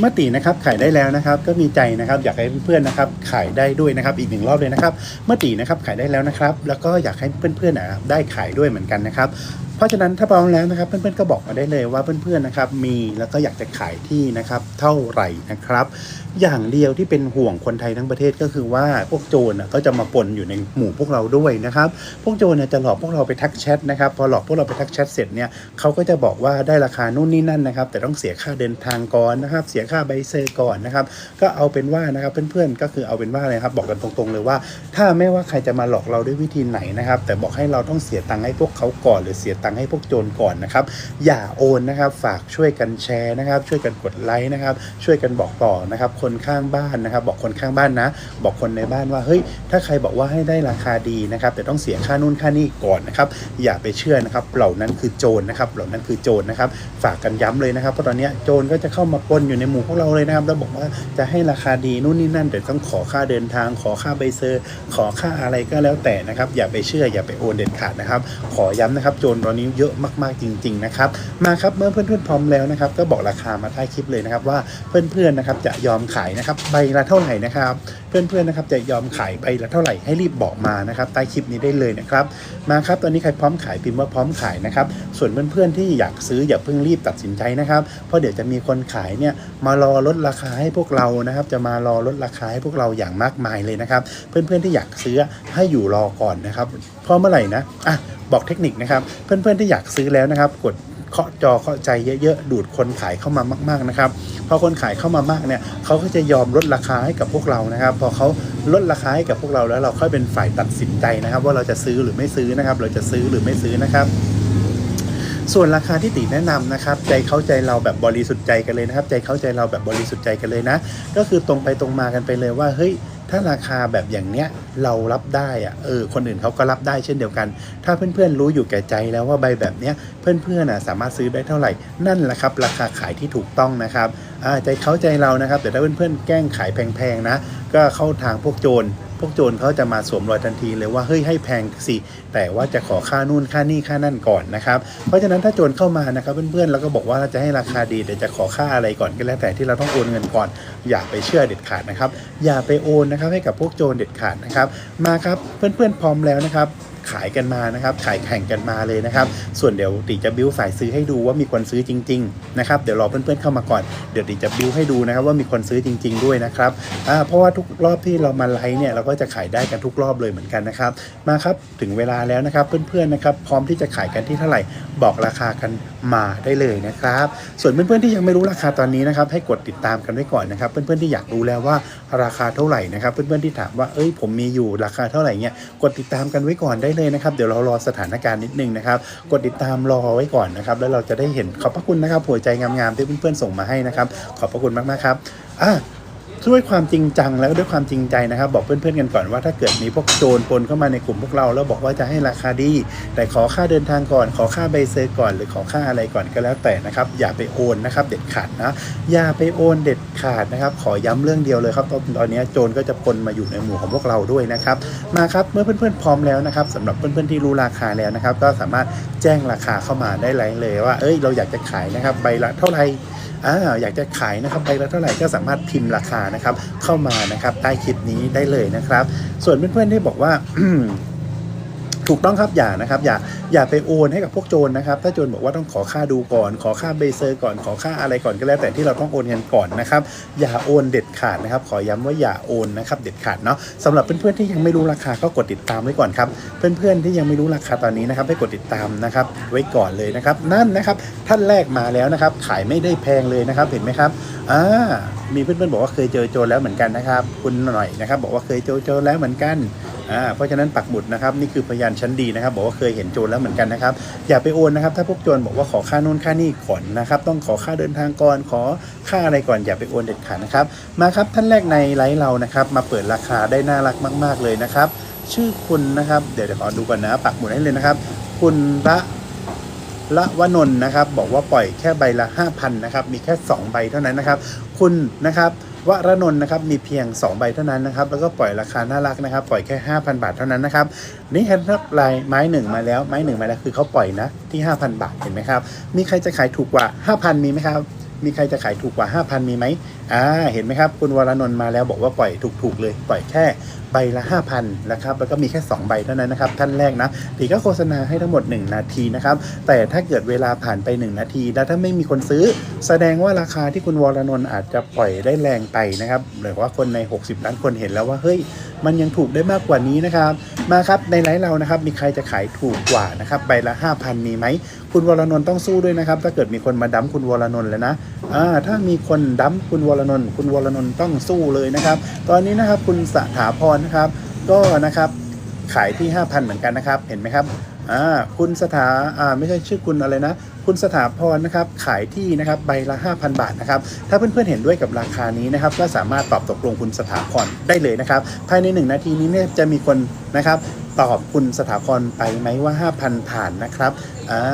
เมื่อตีนะครับขายได้แล้วนะครับ ก็มีใจนะครับอยากให้เพื่อนๆนะครับขายได้ด้วยนะครับอีกหนึ่งรอบเลยนะครับ เมื่อตีนะครับขายได้แล้วนะครับ แล้วก็อยากให้เพื่อนๆนะครับได้ขายด้วยเหมือนกันนะครับเพราะฉะนั้นถ้าพร้อมแล้วนะครับ เพื่อนๆก็บอกมาได้เลยว่าเพื่อนๆนะครับมีแล้วก็อยากจะขายที่นะครับเท่าไหร่นะครับ อย่างเดียวที่เป็นห่วงคนไทยทั้งประเทศก็คือว่าพวกโจรก็จะมาปนอยู่ในหมู่พวกเราด้วยนะครับ พวกโจรจะหลอกพวกเราไปทักแชทนะครับ พอหลอกพวกเราไปทักแชทเสร็จเนี่ยเขาก็จะบอกว่าได้ราคานู่นนี่นั่นนะครับ แต่ต้องเสียค่าเดินทางก่อนนะครับ เสียค่าใบเซอร์ก่อนนะครับ ก็เอาเป็นว่านะครับเพื่อนๆก็คือเอาเป็นว่าเลยครับ บอกกันตรงๆเลยว่า ถ้าไม่ว่าใครจะมาหลอกเราด้วยวิธีไหนนะครับ แต่บอกให้เราต้องเสียตังค์ให้พวกเขาก่อน หรือเสียตังค์ให้พวกโจรก่อนนะครับ อย่าโอนนะครับ ฝากช่วยกันแชร์นะครับ ช่วยกันกดไลค์นะครับ ช่วยกันบอกต่อนะครับคนข้างบ้านนะครับ บอกคนข้างบ้านนะ บอกคนในบ้านว่าเฮ้ยถ้าใครบอกว่าให้ได้ราคาดีนะครับ แต่ต้องเสียค่านู่นค่านี่ก่อนนะครับ อย่าไปเชื่อนะครับ เหล่านั้นคือโจรนะครับ เหล่านั้นคือโจรนะครับ ฝากกันย้ำเลยนะครับเพราะตอนนี้โจรก็จะเข้ามาปนอยู่ในหมู่พวกเราเลยนะครับแล้วบอกว่าจะให้ราคาดีนู่นนี่นั่นแต่ต้องขอค่าเดินทาง ขอค่าใบเซอร์ ขอค่าอะไรก็แล้วแต่นะครับ อย่าไปเชื่ออย่าไปโอนเด็ดขาดนะครับ ขอย้ำนะครับ โจรตอนนี้เยอะมากๆจริง ๆนะครับ มาครับเมื่อเพื่อนๆพร้อมแล้วนะครับ ก็บอกราคามาใต้คลิปเลยนะครับว่าเพื่อนๆนะครับจะยอมขายนะครับใบละเท่าไหร่นะครับ เพื่อนๆนะครับจะยอมขายใบละเท่าไหร่ให้รีบบอกมานะครับใต้คลิปนี้ได้เลยนะครับมาครับตอนนี้ใครพร้อมขายพิมพ์ว่าพร้อมขายนะครับส่วนเพื่อนๆที่อยากซื้ออย่าเพิ่งรีบตัดสินใจนะครับ เพราะเดี๋ยวจะมีคนขายเนี่ยมารอลดราคาให้พวกเรานะครับ จะมารอลดราคาให้พวกเราอย่างมากมายเลยนะครับ เพื่อนๆที่อยากซื้อให้อยู่รอก่อนนะครับเพราะเมื่อไหร่นะอะบอกเทคนิคนะครับ เพื่อนๆที่อยากซื้อแล้วนะครับ กด เคาะจอเคาะใจเยอะๆดูดคนขายเข้ามามาก ๆนะครับพอคนขายเข้ามามากเนี่ยเขาก็จะยอมลดราคาให้กับพวกเรานะครับ พอเขาลดราคาให้กับพวกเราแล้วเราค่อยเป็นฝ่ายตัดสินใจนะครับ ว่าเราจะซื้อหรือไม่ซื้อนะครับ เราจะซื้อหรือไม่ซื้อนะครับส่วนราคาที่ตีแนะนำนะครับ ใจเข้าใจเราแบบบริสุทธิ์ใจกันเลยนะครับ ใจเข้าใจเราแบบบริสุทธิ์ใจกันเลยนะ ก็คือตรงไปตรงมากันไปเลยว่าเฮ้ย ถ้าราคาแบบอย่างเนี้ยเรารับได้อะเออคนอื่นเขาก็รับได้เช่นเดียวกัน ถ้าเพื่อนๆรู้อยู่แก่ใจแล้วว่าใบแบบเนี้ยเพื่อนๆน่ะสามารถซื้อได้เท่าไหร่นั่นแหละครับ ราคาขายที่ถูกต้องนะครับใจเขาใจเรานะครับแต่ถ้าเพื่อนๆแกล้งขายแพงๆนะก็เข้าทางพวกโจร วกโจรเขาจะมาสวมรอยทันทีเลยว่าเฮ้ยให้แพงสิแต่ว่าจะขอค่านู่นค่านี่ค่านั่นก่อนนะครับเพราะฉะนั้นถ้าโจรเข้ามานะครับเพื่อนๆแล้วก็บอกว่าจะให้ราคาดีแต่จะขอค่าอะไรก่อนก็แล้วแต่ที่เราต้องโอนเงินก่อน อย่าไปเชื่อเด็ดขาดนะครับ อย่าไปโอนนะครับให้กับพวกโจรเด็ดขาดนะครับ มาครับเพื่อนๆพร้อมแล้วนะครับ ขายกันมานะครับขายแข่งกันมาเลยนะครับ ส่วนเดี๋ยวตีจะบิ้วสายซื้อให้ดูว่ามีคนซื้อจริงๆนะครับเดี๋ยวรอเพื่อนๆเข้ามาก่อนเดี๋ยวตีจะบิ้วให้ดูนะครับว่ามีคนซื้อจริง ๆด้วยนะครับเพราะว่าทุกรอบที่เรามาไลฟ์เนี่ยเราก็จะขายได้กันทุกรอบเลยเหมือนกันนะครับ มาครับถึงเวลาแล้วนะครับเพื่อนๆนะครับพร้อมที่จะขายกันที่เท่าไหร่บอกราคากันมาได้เลยนะครับ ส่วนเพื่อนๆที่ยังไม่รู้ราคาตอนนี้นะครับ ให้กดติดตามกันไว้ก่อนนะครับ เพื่อนๆที่อยากรู้แล้วว่าราคาเท่าไหร่นะครับ เพื่อนๆที่ถามว่าเอ้ยผมมีอยู่ราคาเท่าไหร่เนี่ยกดติดตามกันไว้ก่อนได้เลยนะครับ เดี๋ยวเรารอสถานการณ์นิดนึงนะครับ กดติดตามรอไว้ก่อนนะครับ แล้วเราจะได้เห็นขอบพระคุณนะครับหัวใจงามๆที่เพื่อนๆส่งมาให้นะครับ ขอบพระคุณมากๆครับอะ ด้วยความจริงจังแล้วก็ด้วยความจริงใจนะครับ บอกเพื่อนๆกันก่อนว่าถ้าเกิดมีพวกโจรปนเข้ามาในกลุ่มพวกเรา แล้วบอกว่าจะให้ราคาดี แต่ขอค่าเดินทางก่อน ขอค่าใบเซอร์ก่อน หรือขอค่าอะไรก่อนก็แล้วแต่นะครับ อย่าไปโอนนะครับ เด็ดขาดนะอย่าไปโอนเด็ดขาดนะครับ ขอย้ำเรื่องเดียวเลยครับตอนตอนนี้โจรก็จะปนมาอยู่ในหมู่ของพวกเราด้วยนะครับมาครับเมื่อเพื่อนๆพร้อมแล้วนะครับสำหรับเพื่อนๆที่รู้ราคาแล้วนะครับ ก็สามารถแจ้งราคาเข้ามาได้เลยว่า เอ้ยเราอยากจะขายนะครับใบละเท่าไหร่ อ่าอยากจะขายนะครับใบละเท่าไหร่ก็สามารถพิมพ์ราคานะครับเข้ามานะครับใต้คลิปนี้ได้เลยนะครับ ส่วนเพื่อนๆที่บอกว่า ถูกต้องครับอย่านะครับอย่าอย่าไปโอนให้กับพวกโจรนะครับ ถ้าโจรบอกว่าต้องขอค่าดูก่อน ขอค่าเบเซอร์ก่อนขอค่าอะไรก่อนก็แล้วแต่ที่เราต้องโอนเงินก่อนนะครับ อย่าโอนเด็ดขาดนะครับ ขอย้ำว่าอย่าโอนนะครับเด็ดขาดเนาะสำหรับเพื่อนๆที่ยังไม่รู้ราคาก็กดติดตามไว้ก่อนครับเพื่อนๆที่ยังไม่รู้ราคาตอนนี้นะครับให้กดติดตามนะครับไว้ก่อนเลยนะครับนั่นนะครับท่านแรกมาแล้วนะครับ ขายไม่ได้แพงเลยนะครับเห็นไหมครับอ่ามีเพื่อนๆบอกว่าเคยเจอโจรแล้วเหมือนกันนะครับ คุณหน่อยนะครับ บอกว่าเคยเจอโจรแล้วเหมือนกันอ่าเพราะฉะนั้นปักหมุดนะครับนี่คือพยานชั้นดีนะครับ บอกว่าเคยเห็นโจรแล้วเหมือนกันนะครับ อย่าไปโอนนะครับ ถ้าพวกโจรบอกว่าขอค่านู่นค่านี่ก่อนนะครับ ต้องขอค่าเดินทางก่อนขอค่าอะไรก่อนอย่าไปโอนเด็ดขาดนะครับ มาครับท่านแรกในไลฟ์เรานะครับ มาเปิดราคาได้น่ารักมาก ๆ เลยนะครับ ชื่อคุณนะครับเดี๋ยวเดี๋ยวขอดูก่อนนะ ปักหมุดให้เลยนะครับ คุณละละวนนนะครับ บอกว่าปล่อยแค่ใบละ5,000นะครับมีแค่ 2 ใบเท่านั้นนะครับ คุณนะครับ วรนนท์นะครับมีเพียง 2 ใบเท่านั้นนะครับ แล้วก็ปล่อยราคาน่ารักนะครับ ปล่อยแค่ 5,000 บาทเท่านั้นนะครับนี่เห็นครับลายไม้หนึ่งมาแล้วไม้หนึ่งมาแล้วคือเขาปล่อยนะที่ 5,000 บาทเห็นไหมครับ มีใครจะขายถูกกว่า 5,000 มีไหมครับ มีใครจะขายถูกกว่า 5,000 มีไหมอ่าเห็นไหมครับ คุณวรนนท์มาแล้วบอกว่าปล่อยถูกๆเลย ปล่อยแค่ใบละ 5,000นะครับแล้วก็มีแค่ 2 ใบเท่านั้นนะครับท่านแรกนะตีก็โฆษณาให้ทั้งหมด 1 นาทีนะครับแต่ถ้าเกิดเวลาผ่านไป 1 นาที แล้วถ้าไม่มีคนซื้อ แสดงว่าราคาที่คุณวรนนท์อาจจะปล่อยได้แรงไปนะครับหรือว่าคนใน 60 ล้านคนเห็นแล้วว่าเฮ้ยมันยังถูกได้มากกว่านี้นะครับมาครับในไลฟ์เรานะครับมีใครจะขายถูกกว่านะครับใบละ 5,000 มีไหม คุณวรนนท์ต้องสู้ด้วยนะครับ ถ้าเกิดมีคนมาดั้มคุณวรนนท์เลยนะอ่าถ้ามีคนดั้มคุณวรนนท์คุณวรนนท์ต้องสู้เลยนะครับ ตอนนี้นะครับคุณสถาพรนะครับ ก็นะครับขายที่ 5,000 เหมือนกันนะครับ เห็นไหมครับอ่าคุณสถาอ่าไม่ใช่ชื่อคุณอะไรนะ คุณสถาพรนะครับขายที่นะครับใบละ 5,000 บาทนะครับถ้าเพื่อนๆเห็นด้วยกับราคานี้นะครับ ก็สามารถตอบตกลงคุณสถาพรได้เลยนะครับ ภายใน 1 นาทีนี้เนี่ยจะมีคนนะครับตอบคุณสถาพรไปไหมว่า 5,000 ผ่านนะครับ อ่า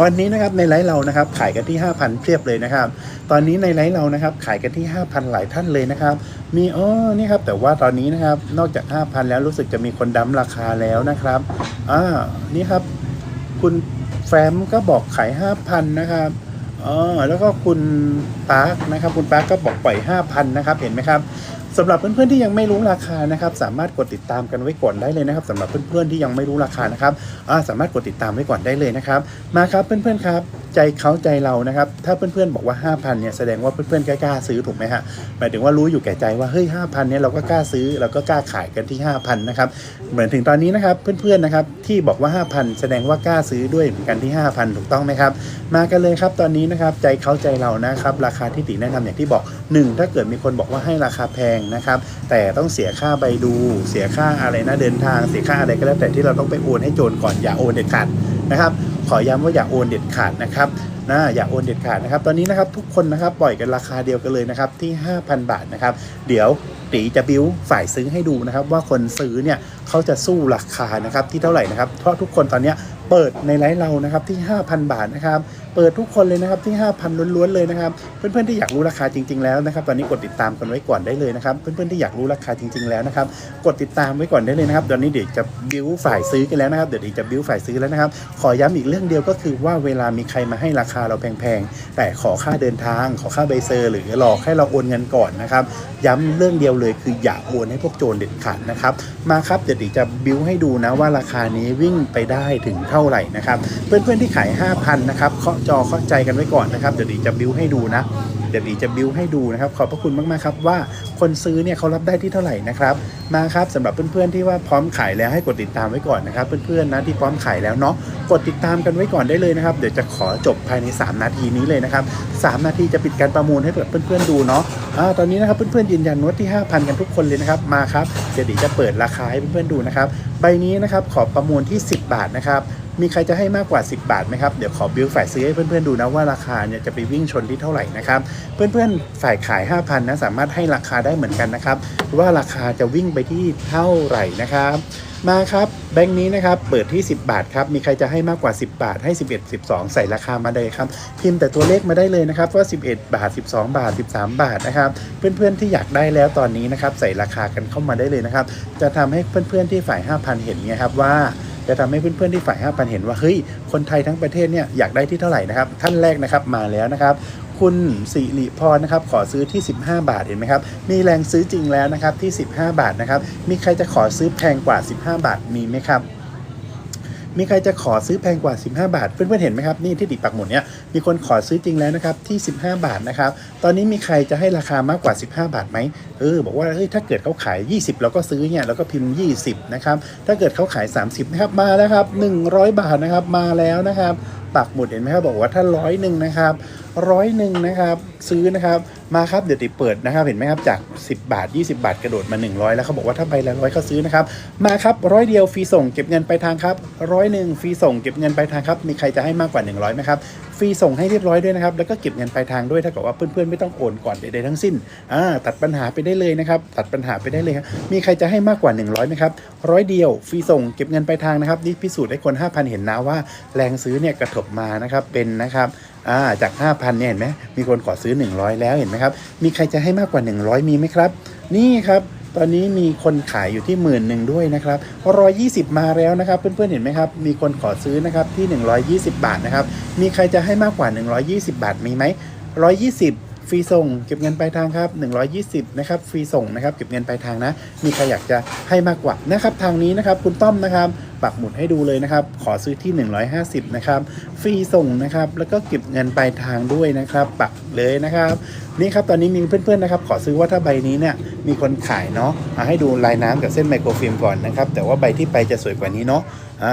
วันนี้นะครับในไลฟ์เรานะครับขายกันที่ 5,000เพียบเลยนะครับ ตอนนี้ในไลฟ์เรานะครับขายกันที่ 5,000 หลายท่านเลยนะครับ มีอ๋อนี่ครับแต่ว่าตอนนี้นะครับนอกจาก 5,000 แล้วรู้สึกจะมีคนดั้มราคาแล้วนะครับอ่านี่ครับ คุณแฟมก็บอกขาย 5,000 นะครับอ๋อแล้วก็คุณปาร์คนะครับ คุณปาร์คก็บอกปล่อย 5,000 นะครับ เห็นไหมครับ สำหรับเพื่อนๆที่ยังไม่รู้ราคานะครับสามารถกดติดตามกันไว้ก่อนได้เลยนะครับสำหรับเพื่อนๆที่ยังไม่รู้ราคานะครับาสามารถกดติดตามไว้ก่อนได้เลยนะครับมาครับเพื่อนๆครับใจเขาใจเรานะครับถ้าเพื่อนๆบอกว่า 5,000เนี่ยแสดงว่าเพื่อนๆกล้าซื้อถูกไหมฮะหมายถึงว่ารู้อยู่แก่ใจว่าเฮ้ย5,000เนี่ยเราก็กล้าซื้อเราก็กล้าขายกันที่ 5,000นะครับเหมือนถึงตอนนี้นะครับเพื่อนๆนะครับที่บอกว่า 5,000 แสดงว่ากล้าซื้อด้วยเหมือนกันที่ 5,000 ถูกต้องไหมครับมากันเลยครับตอนนี้นะครับใจเขาใจเรานะครับราคาที่ติแนะนำอย่างที่บอก 1 ถ้าเกิดมีคนบอกว่าให้ราคาแพงนะครับ แต่ต้องเสียค่าใบดู เสียค่าอะไรนะเดินทาง เสียค่าอะไรก็แล้วแต่ที่เราต้องไปโอนให้โจรก่อนอย่าโอนเด็ดขาดนะครับ ขอย้ำว่าอย่าโอนเด็ดขาดนะครับนะอย่าโอนเด็ดขาดนะครับ ตอนนี้นะครับทุกคนนะครับปล่อยกันราคาเดียวกันเลยนะครับที่ 5,000 บาทนะครับ เดี๋ยวตีจะบิ้วฝ่ายซื้อให้ดูนะครับ ว่าคนซื้อเนี่ยเขาจะสู้ราคานะครับที่เท่าไหร่นะครับเพราะทุกคนตอนนี้เปิดในไลฟ์เรานะครับที่ 5,000 บาทนะครับ เปิดทุกคนเลยนะครับที่ 5,000 ล้วนๆเลยนะครับ เพื่อนๆที่อยากรู้ราคาจริง ๆแล้วนะครับตอนนี้กดติดตามกันไว้ก่อนได้เลยนะครับ เพื่อนๆที่อยากรู้ราคาจริง ๆแล้วนะครับ กดติดตามไว้ก่อนได้เลยนะครับ ตอนนี้เดี๋ยวจะบิ้วฝ่ายซื้อกันแล้วนะครับเดี๋ยวจะบิ้วฝ่ายซื้อแล้วนะครับ ขอย้ำอีกเรื่องเดียวก็คือว่าเวลามีใครมาให้ราคาเราแพงๆแต่ขอค่าเดินทาง ขอค่าใบเซอร์ หรือหลอกให้เราโอนเงินก่อนนะครับ ย้ำเรื่องเดียวเลยคืออย่าโอนให้พวกโจรเด็ดขาดนะครับมาครับเดี๋ยวจะบิ้วให้ดูนะว่าราคานี้วิ่งไปได้ถึงเท่าไหร่นะครับ เพื่อนๆที่ขาย 5,000นะครับเคาะจอเคาใจกันไว้ก่อนนะครับเดี๋ยวดิจะบิวให้ดูนะเดี๋ยวดีจะบิวให้ดูนะครับ ขอบพระคุณมากๆครับว่าคนซื้อเนี่ยเขารับได้ที่เท่าไหร่นะครับมาครับสำหรับเพื่อนๆที่ว่าพร้อมขายแล้วให้กดติดตามไว้ก่อนนะครับ เพื่อนๆนะที่พร้อมขายแล้วเนาะกดติดตามกันไว้ก่อนได้เลยนะครับ เดี๋ยวจะขอจบภายใน 3 นาทีนี้เลยนะครับ3นาทีจะปิดการประมูลให้เพื่อนๆดูเนาะอ่าตอนนี้นะครับเพื่อนๆยืนยันว่าที่ 5,000 กันทุกคนเลยนะครับมาครับเดี๋ยวดีจะเปิดราคาให้เพื่อนๆดูนะครับใบนี้นะครับขอประมูลที่ 10 บาทนะครับ มีใครจะให้มากกว่า 10 บาทไหมครับ เดี๋ยวขอบิลฝ่ายซื้อให้เพื่อนๆดูนะว่าราคาเนี่ยจะไปวิ่งชนที่เท่าไหร่นะครับ เพื่อนๆฝ่ายขาย 5,000นะสามารถให้ราคาได้เหมือนกันนะครับ ว่าราคาจะวิ่งไปที่เท่าไหร่นะครับมาครับแบงค์นี้นะครับเปิดที่ 10 บาทครับมีใครจะให้มากกว่า 10 บาทให้ 11 12 ใส่ราคามาเลยครับพิมพ์แต่ตัวเลขมาได้เลยนะครับว่า 11 บาท 12 บาท 13 บาทนะครับเพื่อนๆที่อยากได้แล้วตอนนี้นะครับใส่ราคากันเข้ามาได้เลยนะครับจะทำให้เพื่อนๆที่ฝ่าย 5,000 เห็นไงครับว่า จะทำให้เพื่อนๆที่ฝ่ายห้าปันเห็นว่าเฮ้ยคนไทยทั้งประเทศเนี่ยอยากได้ที่เท่าไหร่นะครับท่านแรกนะครับมาแล้วนะครับคุณสิริพรนะครับขอซื้อที่ 15 บาทเห็นไหมครับมีแรงซื้อจริงแล้วนะครับที่ 15 บาทนะครับมีใครจะขอซื้อแพงกว่า 15 บาทมีไหมครับ มีใครจะขอซื้อแพงกว่า 15 บาท เพื่อนๆเห็นไหมครับนี่ที่ติดปักหมุดเนี่ยมีคนขอซื้อจริงแล้วนะครับที่ 15 บาทนะครับตอนนี้มีใครจะให้ราคามากกว่า 15 บาทไหมเออบอกว่าเฮ้ยถ้าเกิดเขาขาย 20 เราก็ซื้อเนี่ยเราก็พิมพ์ 20นะครับถ้าเกิดเขาขาย 30นะครับมาแล้วครับ100 บาทนะครับมาแล้วนะครับปักหมุดเห็นไหมครับบอกว่าถ้าร้อยหนึ่งนะครับ ร้อยหนึ่งนะครับ ซื้อนะครับ มาครับเดี๋ยวติเปิดนะครับ เห็นไหมครับจาก 10 บาท 20 บาทกระโดดมา 100 แล้วเขาบอกว่าถ้าใบละร้อยเขาซื้อนะครับ มาครับร้อยเดียวฟรีส่งเก็บเงินไปลายทางครับร้อยหนึ่งฟรีส่งเก็บเงินไปลายทางครับ มีใครจะให้มากกว่า 100ไหมครับฟรีส่งให้เรียบร้อยด้วยนะครับ แล้วก็เก็บเงินปลายทางด้วยถ้าเกิดว่าเพื่อนๆไม่ต้องโอนก่อนใดๆทั้งสิ้นอ่าตัดปัญหาไปได้เลยนะครับ ตัดปัญหาไปได้เลยครับ มีใครจะให้มากกว่า 100ไหมครับร้อยเดียวฟรีส่งเก็บเงินไปลายทางนะครับ นี่พิสูจน์ให้คน 5,000 เห็นนะว่าแรงซื้อเนี่ยกระทบมานะครับเป็นนะครับ อ่าจาก 5,000เนี่ยเห็นไหมมีคนขอซื้อ 100 แล้วเห็นไหมครับ มีใครจะให้มากกว่า 100 มีไหมครับ นี่ครับตอนนี้มีคนขายอยู่ที่หมื่นหนึ่งด้วยนะครับร้อยี่สิบมาแล้วนะครับ เพื่อนๆเห็นไหมครับ มีคนขอซื้อนะครับที่หนึ่งร้อยี่สิบบาทนะครับ มีใครจะให้มากกว่าหนึ่งร้อยี่สิบบาทมีไหมร้อยี่สิบ ฟรีส่งเก็บเงินปลายทางครับ120นะครับฟรีส่งนะครับเก็บเงินปลายทางนะ มีใครอยากจะให้มากกว่านะครับทางนี้นะครับคุณต้อมนะครับปักหมุดให้ดูเลยนะครับ ขอซื้อที่ 150 นะครับ ฟรีส่งนะครับ แล้วก็เก็บเงินปลายทางด้วยนะครับ ปักเลยนะครับ นี่ครับ ตอนนี้มีเพื่อนๆนะครับ ขอซื้อว่าถ้าใบนี้เนี่ย มีคนขายเนาะมาให้ดูลายน้ำกับเส้นไมโครฟิล์มก่อนนะครับ แต่ว่าใบที่ไปจะสวยกว่านี้เนาะ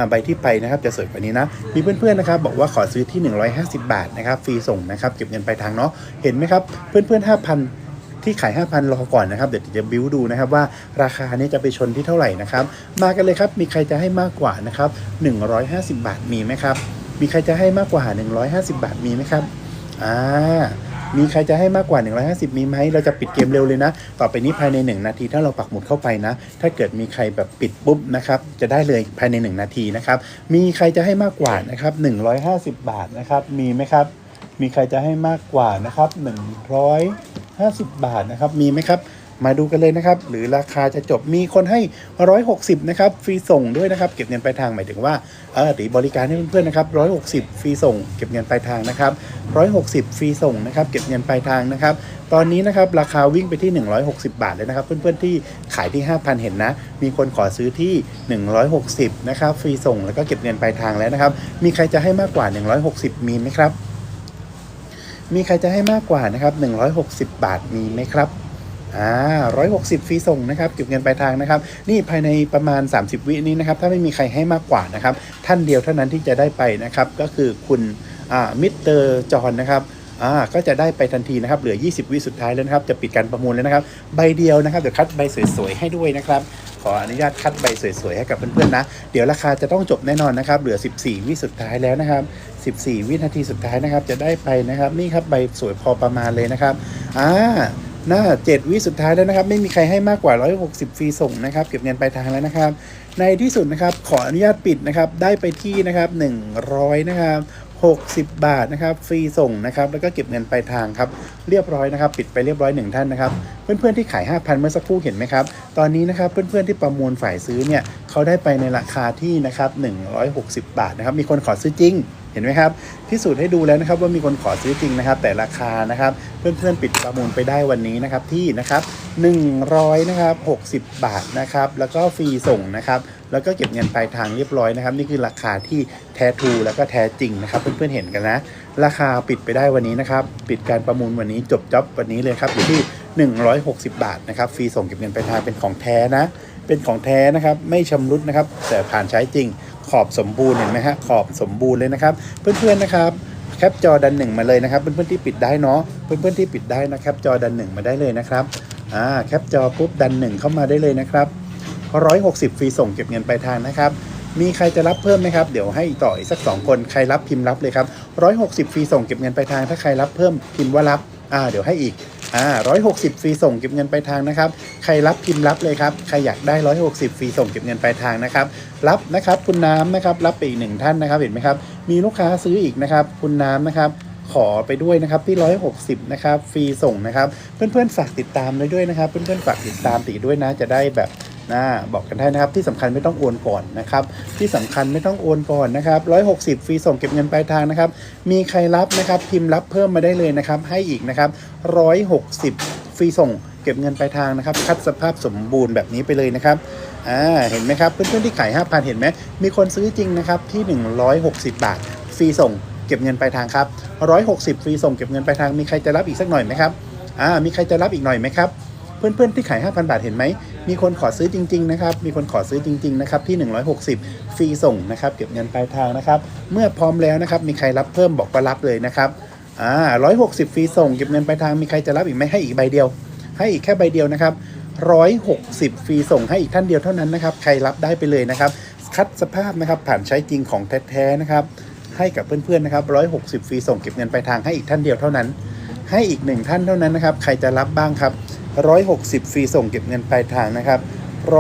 ใบที่ไปนะครับจะสวยกว่านี้นะ มีเพื่อนๆนะครับบอกว่าขอซื้อที่ 150 บาทนะครับฟรีส่งนะครับเก็บเงินปลายทางเนาะเห็นไหมครับเพื่อนๆ5,000ที่ขาย 5,000 รอก่อนนะครับ เดี๋ยวจะบิวดูนะครับว่าราคานี้จะไปชนที่เท่าไหร่นะครับ มากันเลยครับ มีใครจะให้มากกว่านะครับ 150 บาทมีไหมครับ มีใครจะให้มากกว่า 150 บาทมีไหมครับ อ่า มีใครจะให้มากกว่า 150 มีไหมเราจะปิดเกมเร็วเลยนะ ต่อไปนี้ภายใน 1 นาทีถ้าเราปักหมุดเข้าไปนะ ถ้าเกิดมีใครแบบปิดปุ๊บนะครับจะได้เลยภายใน 1 นาทีนะครับมีใครจะให้มากกว่านะครับ150 บาทนะครับมีไหมครับมีใครจะให้มากกว่านะครับ150 บาทนะครับมีไหมครับ มาดูกันเลยนะครับ หรือราคาจะจบมีคนให้ 160 นะครับ ฟรีส่งด้วยนะครับ เก็บเงินปลายทางหมายถึงว่าเออตีบริการให้เพื่อนๆนะครับ 160 ฟรีส่ง เก็บเงินปลายทางนะครับ 160 ฟรีส่งนะครับ เก็บเงินปลายทางนะครับ ตอนนี้นะครับราคาวิ่งไปที่ 160 บาทเลยนะครับ เพื่อนๆที่ขายที่ 5,000 เห็นนะ มีคนขอซื้อที่ 160 นะครับ ฟรีส่งแล้วก็เก็บเงินปลายทางแล้วนะครับ มีใครจะให้มากกว่า 160 มีไหมครับ มีใครจะให้มากกว่านะครับ 160 บาทมีไหมครับ อ่า160ฟรีส่งนะครับเก็บเงินปลายทางนะครับ นี่ภายในประมาณ 30 วินี้นะครับ ถ้าไม่มีใครให้มากกว่านะครับ ท่านเดียวเท่านั้นที่จะได้ไปนะครับ ก็คือคุณอ่ามิสเตอร์จอนนะครับอ่าก็จะได้ไปทันทีนะครับ เหลือ 20 วิสุดท้ายแล้วนะครับ จะปิดการประมูลแล้วนะครับ ใบเดียวนะครับ เดี๋ยวคัดใบสวยๆให้ด้วยนะครับ ขออนุญาตคัดใบสวยๆให้กับเพื่อนๆนะ เดี๋ยวราคาจะต้องจบแน่นอนนะครับ เหลือ 14 วิสุดท้ายแล้วนะครับ 14 วินาทีสุดท้ายนะครับ จะได้ไปนะครับ นี่ครับใบสวยพอประมาณเลยนะครับ อ่า หน้า 7 วิสุดท้ายแล้วนะครับ ไม่มีใครให้มากกว่า 160 ฟรีส่งนะครับ เก็บเงินปลายทางแล้วนะครับ ในที่สุดนะครับ ขออนุญาตปิดนะครับ ได้ไปที่นะครับ 100 นะครับ 60 บาทนะครับ ฟรีส่งนะครับ แล้วก็เก็บเงินปลายทางครับ เรียบร้อยนะครับ ปิดไปเรียบร้อยหนึ่งท่านนะครับ เพื่อนๆที่ขาย 5,000 เมื่อสักครู่เห็นไหมครับ ตอนนี้นะครับเพื่อนๆที่ประมูลฝ่ายซื้อเนี่ยเขาได้ไปในราคาที่นะครับ160 บาทนะครับ มีคนขอซื้อจริงเห็นไหมครับพิสูจน์ให้ดูแล้วนะครับว่ามีคนขอซื้อจริงนะครับ แต่ราคานะครับ เพื่อนๆปิดประมูลไปได้วันนี้นะครับที่นะครับ100นะครับ60 บาทนะครับ แล้วก็ฟรีส่งนะครับ แล้วก็เก็บเงินปลายทางเรียบร้อยนะครับ นี่คือราคาที่แท้ทูแล้วก็แท้จริงนะครับเพื่อนๆเห็นกันนะ ราคาปิดไปได้วันนี้นะครับ ปิดการประมูลวันนี้จบจ็อบวันนี้เลยครับอยู่ที่ 160 บาทนะครับฟรีส่งเก็บเงินปลายทางเป็นของแท้นะ เป็นของแท้นะครับไม่ชำรุดนะครับ แต่ผ่านใช้จริงขอบสมบูรณ์เห็นไหมฮะขอบสมบูรณ์เลยนะครับ เพื่อนๆนะครับแคปจอดันหนึ่งมาเลยนะครับเพื่อนๆที่ปิดได้เนาะเพื่อนๆที่ปิดได้นะแคปจอดันหนึ่งมาได้เลยนะครับอ่าแคปจอปุ๊บดันหนึ่งเข้ามาได้เลยนะครับ 160 ฟรีส่งเก็บเงินปลายทางนะครับมีใครจะรับเพิ่มไหมครับ เดี๋ยวให้ต่ออีกสัก 2 คนใครรับพิมพ์รับเลยครับ160 ฟรีส่งเก็บเงินปลายทาง ถ้าใครรับเพิ่มพิมพ์ว่ารับอ่าเดี๋ยวให้อีกอ่า160ฟรีส่งเก็บเงินปลายทางนะครับ ใครรับพิมพ์รับเลยครับ ใครอยากได้160ฟรีส่งเก็บเงินปลายทางนะครับ รับนะครับคุณน้ำนะครับ รับไปอีกหนึ่งท่านนะครับ เห็นไหมครับ มีลูกค้าซื้ออีกนะครับ คุณน้ำนะครับ ขอไปด้วยนะครับที่160นะครับ ฟรีส่งนะครับ เพื่อนๆฝากติดตามเลยด้วยนะครับ เพื่อนๆฝากติดตามตีด้วยนะ จะได้แบบ นะบอกกันได้นะครับที่สำคัญไม่ต้องโอนก่อนนะครับ ที่สำคัญไม่ต้องโอนก่อนนะครับ160ฟรีส่งเก็บเงินปลายทางนะครับ มีใครรับนะครับพิมพ์รับเพิ่มมาได้เลยนะครับ ให้อีกนะครับ160ฟรีส่งเก็บเงินปลายทางนะครับ คัดสภาพสมบูรณ์แบบนี้ไปเลยนะครับอ่าเห็นไหมครับเพื่อนๆที่ขาย5,000เห็นไหมมีคนซื้อจริงนะครับที่ 160 บาทฟรีส่งเก็บเงินปลายทางครับ160 ฟรีส่งเก็บเงินปลายทางมีใครจะรับอีกสักหน่อยไหมครับอ่ามีใครจะรับอีกหน่อยไหมครับ เพื่อนๆที่ขาย 5,000 บาทเห็นไหม มีคนขอซื้อจริงๆนะครับ มีคนขอซื้อจริงๆนะครับที่ 160 ฟรีส่งนะครับ เก็บเงินปลายทางนะครับ เมื่อพร้อมแล้วนะครับ มีใครรับเพิ่มบอกว่ารับเลยนะครับอ่า160ฟรีส่งเก็บเงินปลายทางมีใครจะรับอีกไหมให้อีกใบเดียว ให้อีกแค่ใบเดียวนะครับ160ฟรีส่งให้อีกท่านเดียวเท่านั้นนะครับ ใครรับได้ไปเลยนะครับ คัดสภาพนะครับผ่านใช้จริงของแท้ๆนะครับ ให้กับเพื่อนๆนะครับ160ฟรีส่งเก็บเงินปลายทางให้อีกท่านเดียวเท่านั้น ให้อีกหนึ่งท่านเท่านั้นนะครับ ใครจะรับบ้างครับ 160 ฟรีส่งเก็บเงินปลายทางนะครับ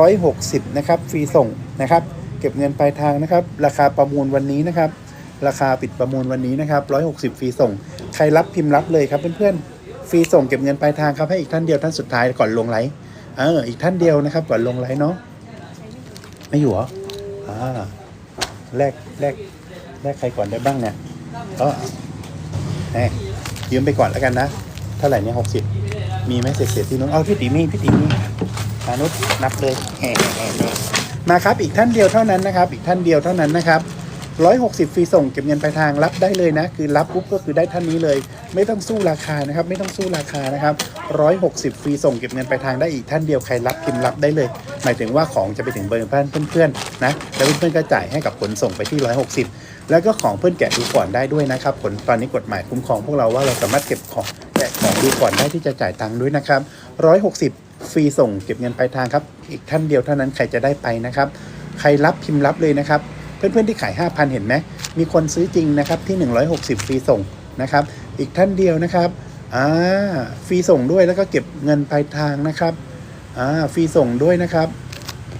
160นะครับฟรีส่งนะครับ เก็บเงินปลายทางนะครับ ราคาประมูลวันนี้นะครับ ราคาปิดประมูลวันนี้นะครับ 160 ฟรีส่ง ใครรับพิมพ์รับเลยครับเพื่อนๆฟรีส่งเก็บเงินปลายทางครับให้อีกท่านเดียวท่านสุดท้ายก่อนลงไลฟ์เอออีกท่านเดียวนะครับ ก่อนลงไลน์เนาะไม่อยู่เหรออ่าแลกแลกแลกใครก่อนได้บ้างเนี่ยเออแหมยืมไปก่อนแล้วกันนะเท่าไหร่เนี่ยหกสิบ มีไหมเศษเศษที่นู้นเอาพี่ตีมีพี่ตีมีมานุษย์นับเลยแหมแหมแหมมาครับอีกท่านเดียวเท่านั้นนะครับ อีกท่านเดียวเท่านั้นนะครับร้อยหกสิบฟรีส่งเก็บเงินปลายทางรับได้เลยนะ คือรับปุ๊บก็คือได้ท่านนี้เลย ไม่ต้องสู้ราคานะครับ ไม่ต้องสู้ราคานะครับร้อยหกสิบฟรีส่งเก็บเงินปลายทางได้อีกท่านเดียวใครรับพิมพ์รับได้เลย หมายถึงว่าของจะไปถึงเบอร์เพื่อนเพื่อนๆนะแล้วเพื่อนๆก็จ่ายให้กับขนส่งไปที่ร้อยหกสิบแล้วก็ของเพื่อนแกะดูก่อนได้ด้วยนะครับผลตอนนี้กฎหมายคุ้มครองพวกเราว่าเราสามารถเก็บของ ดูก่อนได้ที่จะจ่ายตังค์ด้วยนะครับร้อยหกสิบฟรีส่งเก็บเงินปลายทางครับ อีกท่านเดียวเท่านั้นใครจะได้ไปนะครับ ใครรับพิมพ์รับเลยนะครับ เพื่อนๆที่ขาย 5,000 เห็นไหม มีคนซื้อจริงนะครับที่ 160 ฟรีส่งนะครับ อีกท่านเดียวนะครับอ่าฟรีส่งด้วยแล้วก็เก็บเงินปลายทางนะครับอ่าฟรีส่งด้วยนะครับ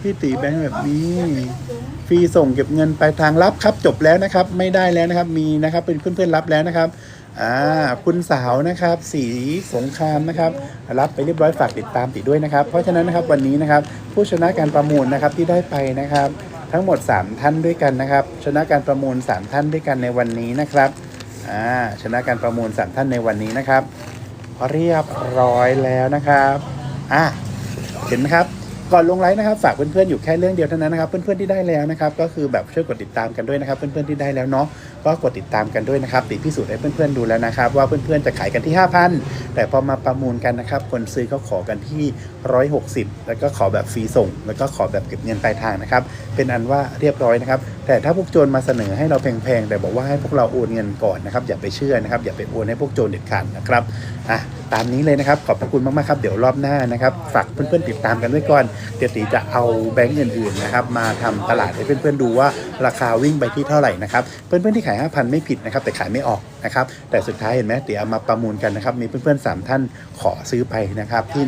พี่ตีแบงค์แบบนี้ ฟรีส่งเก็บเงินไปทางรับครับจบแล้วนะครับ ไม่ได้แล้วนะครับ มีนะครับเป็นเพื่อนๆรับแล้วนะครับอ่าคุณสาวนะครับ สีสงครามนะครับ รับไปเรียบร้อยฝากติดตามติดด้วยนะครับ เพราะฉะนั้นนะครับวันนี้นะครับ ผู้ชนะการประมูลนะครับที่ได้ไปนะครับ ทั้งหมด 3 ท่านด้วยกันนะครับ ชนะการประมูล 3 ท่านด้วยกันในวันนี้นะครับอ่าชนะการประมูล 3 ท่านในวันนี้นะครับเรียบร้อยแล้วนะครับอะเห็นไหมครับ ก่อนลงไลฟ์นะครับฝากเพื่อนๆอยู่แค่เรื่องเดียวเท่านั้นนะครับเพื่อนๆที่ได้แล้วนะครับก็คือแบบช่วยกดติดตามกันด้วยนะครับเพื่อนๆที่ได้แล้วเนาะก็กดติดตามกันด้วยนะครับติพิสูจน์ให้เพื่อนๆดูแล้วนะครับ ว่าเพื่อนๆจะขายกันที่ 5,000 แต่พอมาประมูลกันนะครับ คนซื้อเขาขอกันที่ 160 แล้วก็ขอแบบฟรีส่ง แล้วก็ขอแบบเก็บเงินปลายทางนะครับ เป็นอันว่าเรียบร้อยนะครับ แต่ถ้าพวกโจรมาเสนอให้เราแพงๆแต่บอกว่าให้พวกเราโอนเงินก่อนนะครับอย่าไปเชื่อนะครับอย่าไปโอนให้พวกโจรเด็ดขาดนะครับอะตามนี้เลยนะครับ ขอบพระคุณมากๆครับเดี๋ยวรอบหน้านะครับฝากเพื่อนๆติดตามกันด้วยก่อนเดี๋ยวตีจะเอาแบงก์อื่นๆนะครับมาทำตลาดให้เพื่อนๆดูว่าราคาวิ่งไปที่เท่าไหร่นะครับเพื่อนๆที่าย 5,000 ไม่ผิดนะครับ แต่ขายไม่ออกนะครับ แต่สุดท้ายเห็นไหมตีเอามาประมูลกันนะครับ มีเพื่อนๆ 3 ท่านขอซื้อไปนะครับ ที่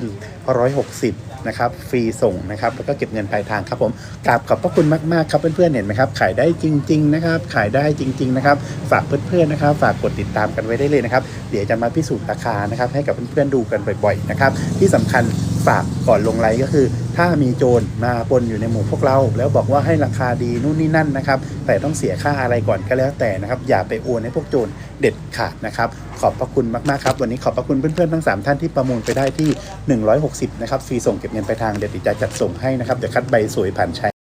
160 นะครับ ฟรีส่งนะครับ แล้วก็เก็บเงินปลายทางครับผมกราบขอบพระคุณมากๆครับเพื่อนๆ เห็นไหมครับ ขายได้จริง ๆ นะครับ ขายได้จริง ๆ นะครับ ฝากเพื่อนๆ นะครับ ฝากกดติดตามกันไว้ได้เลยนะครับ เดี๋ยวจะมาพิสูจน์ราคานะครับ ให้กับเพื่อนๆ ดูกันบ่อยๆ นะครับ ที่สำคัญ ฝากก่อนลงไลน์ก็คือ ถ้ามีโจรมาปนอยู่ในหมู่พวกเรา แล้วบอกว่าให้ราคาดีนู่นนี่นั่นนะครับ แต่ต้องเสียค่าอะไรก่อนก็แล้วแต่นะครับ อย่าไปโอนให้พวกโจรเด็ดขาดนะครับ ขอบพระคุณมากๆครับ วันนี้ขอบพระคุณเพื่อนๆทั้ง 3 ท่านที่ประมูลไปได้ที่ 160 นะครับฟรีส่งเก็บเงินไปลายทางเดี๋ยวติดจะจัดส่งให้นะครับเดี๋ยวคัดใบสวยผ่านใช้